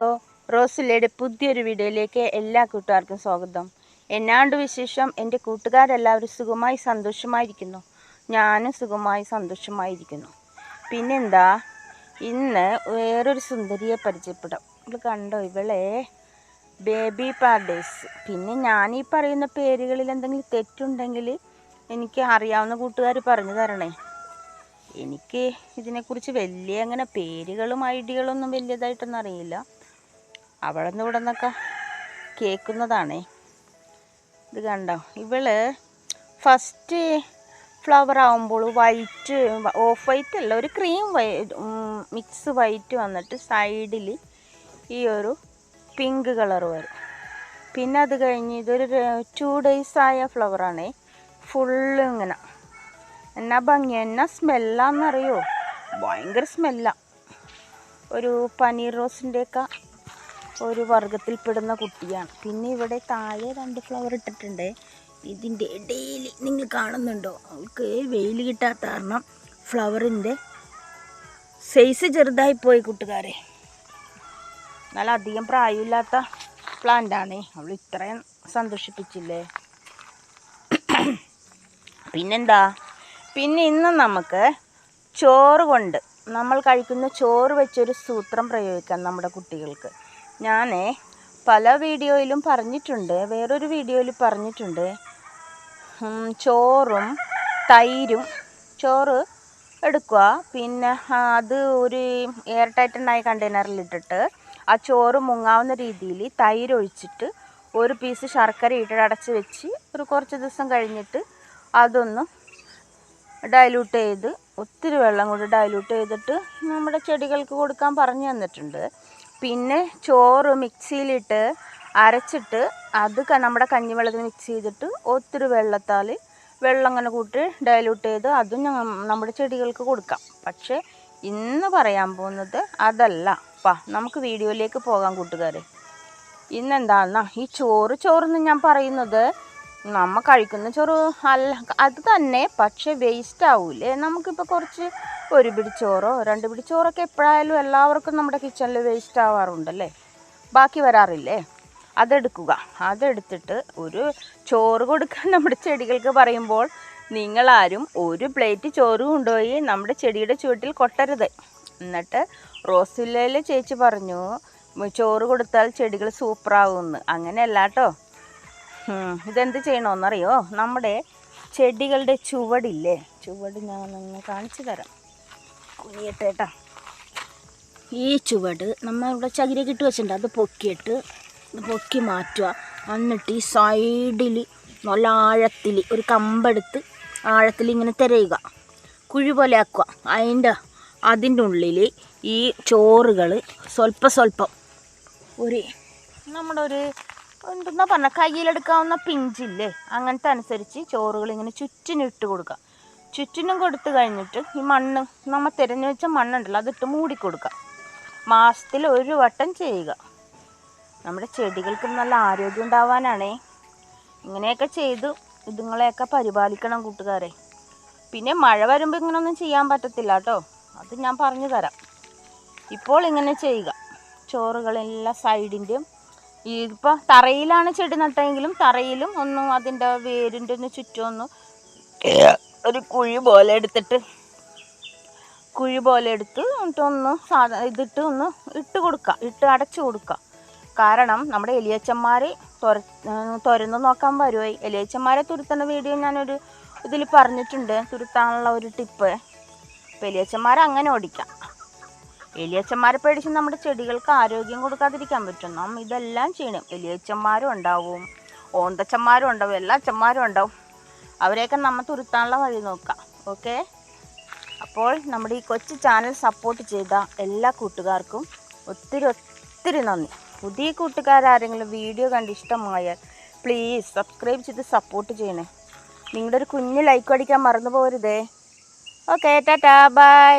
Hello റോസില്ലയുടെ പുതിയൊരു വീഡിയോയിലേക്ക് എല്ലാ കൂട്ടുകാർക്കും സ്വാഗതം. എന്നാണ്ട് വിശേഷം? എന്റെ കൂട്ടുകാരെല്ലാവരും സുഖമായി സന്തോഷമായിരിക്കുന്നു. ഞാനും സുഖമായി സന്തോഷമായിരിക്കുന്നു. പിന്നെന്താ? ഇന്ന് വേറൊരു സുന്ദരിയെ പരിചയപ്പെടാം. ഇത് കണ്ടോ? ഇവളെ ബേബി പാർഡേഴ്സ് പിന്നെ ഞാൻ ഈ പറയുന്ന പേരുകളിൽ എന്തെങ്കിലും തെറ്റുണ്ടെങ്കിൽ എനിക്ക് അറിയാവുന്ന കൂട്ടുകാർ പറഞ്ഞു തരണേ. എനിക്ക് ഇതിനെക്കുറിച്ച് വലിയ അങ്ങനെ പേരുകളും ഐഡിയകളൊന്നും വലിയതായിട്ടൊന്നും അറിയില്ല. അവിടെ നിന്ന് ഇവിടെ നിന്നൊക്കെ കേൾക്കുന്നതാണേ ഇത് കണ്ടോ? ഇവൾ ഫസ്റ്റ് ഫ്ലവർ ആകുമ്പോൾ വൈറ്റ് ഓഫ് വൈറ്റ് അല്ല ഒരു ക്രീം വൈ മിക്സ് വൈറ്റ് വന്നിട്ട് സൈഡിൽ ഈ ഒരു പിങ്ക് കളർ വരും. പിന്നെ അത് കഴിഞ്ഞ് ഇതൊരു ടു ഡേയ്സ് ആയ ഫ്ലവറാണേ ഫുള്ള് ഇങ്ങനെ. എന്നാ ഭംഗി എന്നാ സ്മെല്ലാന്നറിയോ ഭയങ്കര സ്മെല്ലാണ് ഒരു പനീർ റോസിന്റെയൊക്കെ ഒരു വർഗത്തിൽപ്പെടുന്ന കുട്ടിയാണ്. പിന്നെ ഇവിടെ താഴെ രണ്ട് ഫ്ലവർ ഇട്ടിട്ടുണ്ട്. ഇതിന്റെ ഇടയിൽ നിങ്ങൾ കാണുന്നുണ്ടോ? അവൾക്ക് വെയിൽ കിട്ടാത്ത കാരണം ഫ്ലവറിന്റെ സൈസ് ചെറുതായി പോയി കൂട്ടുകാരെ. എന്നാൽ അധികം പ്രായമില്ലാത്ത പ്ലാന്റാണേ അവൾ ഇത്രയും സന്തോഷിപ്പിച്ചില്ലേ? പിന്നെന്താ? പിന്നെ ഇന്ന് നമുക്ക് ചോറ് കൊണ്ട് നമ്മൾ കഴിക്കുന്ന ചോറ് വെച്ചൊരു സൂത്രം പ്രയോഗിക്കാം നമ്മുടെ കുട്ടികൾക്ക്. ഞാൻ പല വീഡിയോയിലും പറഞ്ഞിട്ടുണ്ട് വേറൊരു വീഡിയോയിൽ പറഞ്ഞിട്ടുണ്ട്. ചോറും തൈരും ചോറ് എടുക്കുക പിന്നെ അത് ഒരു എയർ ടൈറ്റനായ കണ്ടെയ്നറിൽ ഇട്ടിട്ട് ആ ചോറ് മുങ്ങാവുന്ന രീതിയിൽ തൈര് ഒഴിച്ചിട്ട് ഒരു പീസ് ശർക്കര ഇട്ടിട്ട് അടച്ച് വെച്ച് ഒരു കുറച്ച് ദിവസം കഴിഞ്ഞിട്ട് അതൊന്ന് ഡൈല്യൂട്ട് ചെയ്ത് ഒത്തിരി വെള്ളം കൂടി ഡൈല്യൂട്ട് ചെയ്തിട്ട് നമ്മുടെ ചെടികൾക്ക് കൊടുക്കാൻ പറഞ്ഞു തന്നിട്ടുണ്ട്. പിന്നെ ചോറ് മിക്സിയിലിട്ട് അരച്ചിട്ട് അത് നമ്മുടെ കഞ്ഞിവെള്ളത്തിൽ മിക്സ് ചെയ്തിട്ട് ഒത്തിരി വെള്ളത്താൽ വെള്ളം അങ്ങനെ കൂട്ടി ഡൈല്യൂട്ട് ചെയ്ത് അതും ഞങ്ങൾ നമ്മുടെ ചെടികൾക്ക് കൊടുക്കാം. പക്ഷേ ഇന്ന് പറയാൻ പോകുന്നത് അതല്ല. പാ നമുക്ക് വീഡിയോയിലേക്ക് പോകാം കൂട്ടുകാരെ. ഇന്നെന്താണെന്നാ ഈ ചോറ് ചോറെന്ന് ഞാൻ പറയുന്നത് നമ്മൾ കഴിക്കുന്ന ചോറ് അല്ല അത് തന്നെ പക്ഷേ വേസ്റ്റ് ആവൂലേ? നമുക്കിപ്പോൾ കുറച്ച് ഒരു പിടി ചോറോ രണ്ട് പിടി ചോറൊക്കെ എപ്പോഴായാലും എല്ലാവർക്കും നമ്മുടെ കിച്ചണിൽ വേസ്റ്റ് ആവാറുണ്ടല്ലേ? ബാക്കി വരാറില്ലേ? അതെടുക്കുക. അതെടുത്തിട്ട് ഒരു ചോറ് കൊടുക്കാൻ നമ്മുടെ ചെടികൾക്ക് പറയുമ്പോൾ നിങ്ങളാരും ഒരു പ്ലേറ്റ് ചോറ് കൊണ്ടുപോയി നമ്മുടെ ചെടിയുടെ ചുവട്ടിൽ കൊട്ടരുത്. എന്നിട്ട് റോസില്ലയിൽ ചേച്ചി പറഞ്ഞു ചോറ് കൊടുത്താൽ ചെടികൾ സൂപ്പറാവുമെന്ന് അങ്ങനെയല്ല കേട്ടോ ഇതെന്ത് ചെയ്യണമെന്നറിയോ നമ്മുടെ ചെടികളുടെ ചുവടില്ലേ? ചുവട് ഞാൻ ഒന്ന് കാണിച്ചു തരാം. കുനിയട്ടേട്ടാ ഈ ചുവട് നമ്മൾ ഇവിടെ ചകിരിയൊക്കെ ഇട്ട് വെച്ചിട്ടുണ്ട്. അത് പൊക്കിയിട്ട് പൊക്കി മാറ്റുക. എന്നിട്ട് ഈ സൈഡിൽ നല്ല ആഴത്തിൽ ഒരു കമ്പെടുത്ത് ആഴത്തിൽ ഇങ്ങനെ തിരയുക. കുഴി പോലെ ആക്കുക. അതിന്റെ അതിന്റെ ഉള്ളിൽ ഈ ചോറുകൾ സ്വല്പം സ്വല്പം ഒരു നമ്മുടെ ഒരു എന്തെന്നാ പറഞ്ഞ കയ്യിലെടുക്കാവുന്ന പിഞ്ചില്ലേ? അങ്ങനത്തെ അനുസരിച്ച് ചോറുകൾ ഇങ്ങനെ ചുറ്റിനിട്ട് കൊടുക്കുക. ചുറ്റിനും കൊടുത്തു കഴിഞ്ഞിട്ട് ഈ മണ്ണ് നമ്മൾ തിരഞ്ഞു വെച്ച മണ്ണുണ്ടല്ലോ അതിട്ട് മൂടിക്കൊടുക്കുക മാസത്തിൽ ഒരു വട്ടം ചെയ്യുക. നമ്മുടെ ചെടികൾക്ക് നല്ല ആരോഗ്യം ഉണ്ടാവാനാണേ. ഇങ്ങനെയൊക്കെ ചെയ്ത് ഇതുങ്ങളെയൊക്കെ പരിപാലിക്കണം കൂട്ടുകാരെ. പിന്നെ മഴ വരുമ്പോൾ ഇങ്ങനൊന്നും ചെയ്യാൻ പറ്റത്തില്ല കേട്ടോ. അത് ഞാൻ പറഞ്ഞു തരാം. ഇപ്പോൾ ഇങ്ങനെ ചെയ്യുക. ചോറുകളെല്ലാം സൈഡിന്റെയും ഈ ഇപ്പോൾ തറയിലാണ് ചെടി നട്ടെങ്കിലും തറയിലും ഒന്നും അതിന്റെ വേരിന്റെ ഒന്ന് ചുറ്റും ഒരു കുഴി പോലെ എടുത്തിട്ട് കുഴി പോലെ എടുത്ത് എന്നിട്ടൊന്ന് സാധാ ഇതിട്ട് ഒന്ന് ഇട്ട് കൊടുക്കുക ഇട്ട് അടച്ചു കൊടുക്കുക കാരണം നമ്മുടെ എലിയച്ചന്മാർ തുര തുരന്ന് നോക്കാൻ വരുമായി എലിയച്ചന്മാരെ തുരുത്തുന്ന വീഡിയോ ഞാനൊരു ഇതിൽ പറഞ്ഞിട്ടുണ്ട്. തുരുത്താനുള്ള ഒരു ടിപ്പ്. അപ്പോൾ എലിയച്ചന്മാരെ അങ്ങനെ ഓടിക്കാം. എലിയച്ചന്മാരെ പേടിച്ച് നമ്മുടെ ചെടികൾക്ക് ആരോഗ്യം കൊടുക്കാതിരിക്കാൻ പറ്റും. നാം ഇതെല്ലാം ചെയ്യണം. എലിയച്ചന്മാരും ഉണ്ടാവും. ഓന്തച്ചന്മാരും ഉണ്ടാവും. എല്ലാ അച്ഛന്മാരും ഉണ്ടാവും. അവരെയൊക്കെ നമ്മൾ തുരുത്താനുള്ള വഴി നോക്കാം. ഓക്കെ അപ്പോൾ നമ്മുടെ ഈ കൊച്ചു ചാനൽ സപ്പോർട്ട് ചെയ്ത എല്ലാ കൂട്ടുകാർക്കും ഒത്തിരി ഒത്തിരി നന്ദി. പുതിയ കൂട്ടുകാരാരെങ്കിലും വീഡിയോ കണ്ട് ഇഷ്ടമായാൽ പ്ലീസ് സബ്സ്ക്രൈബ് ചെയ്ത് സപ്പോർട്ട് ചെയ്യണേ. നിങ്ങളുടെ ഒരു കുഞ്ഞ് ലൈക്ക് അടിക്കാൻ മറന്നു പോരുതേ ഓക്കെ ടാറ്റാ ബൈ